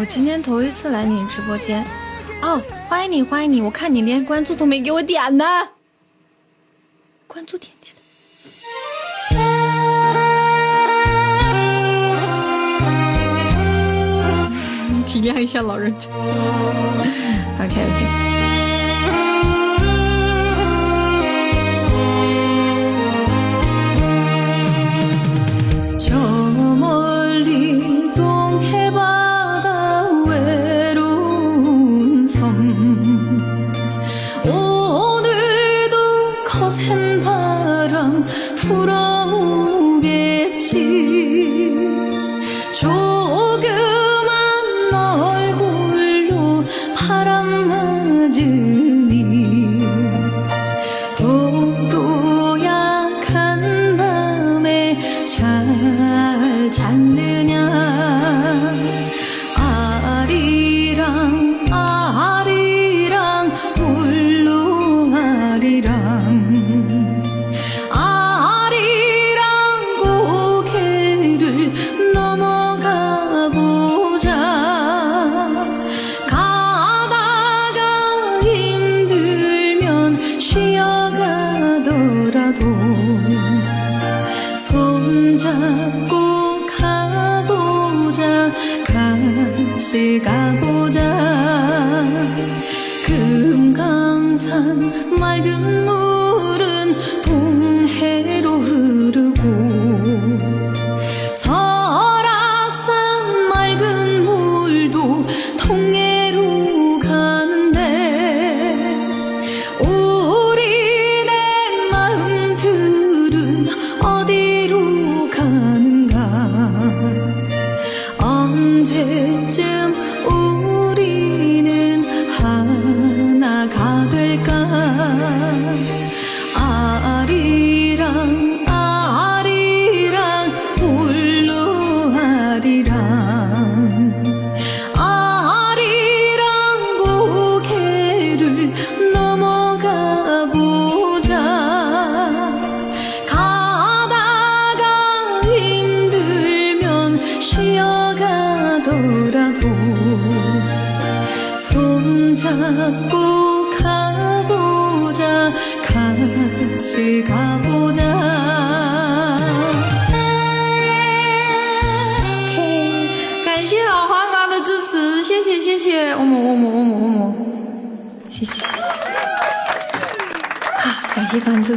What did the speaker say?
我今天头一次来你直播间。哦欢迎你欢迎你我看你连关注都没给我点呢。关注点起来体谅一下老人家。Okok 풀어 더라도 손잡고 가보자 같이 가보자. 금강산 맑은 물 어디로 가는가? 언제쯤 우리는 하나가 될까? 아리랑 感谢老黄瓜的支持谢谢谢谢我们我们我们我们。谢谢谢谢。好感谢关注。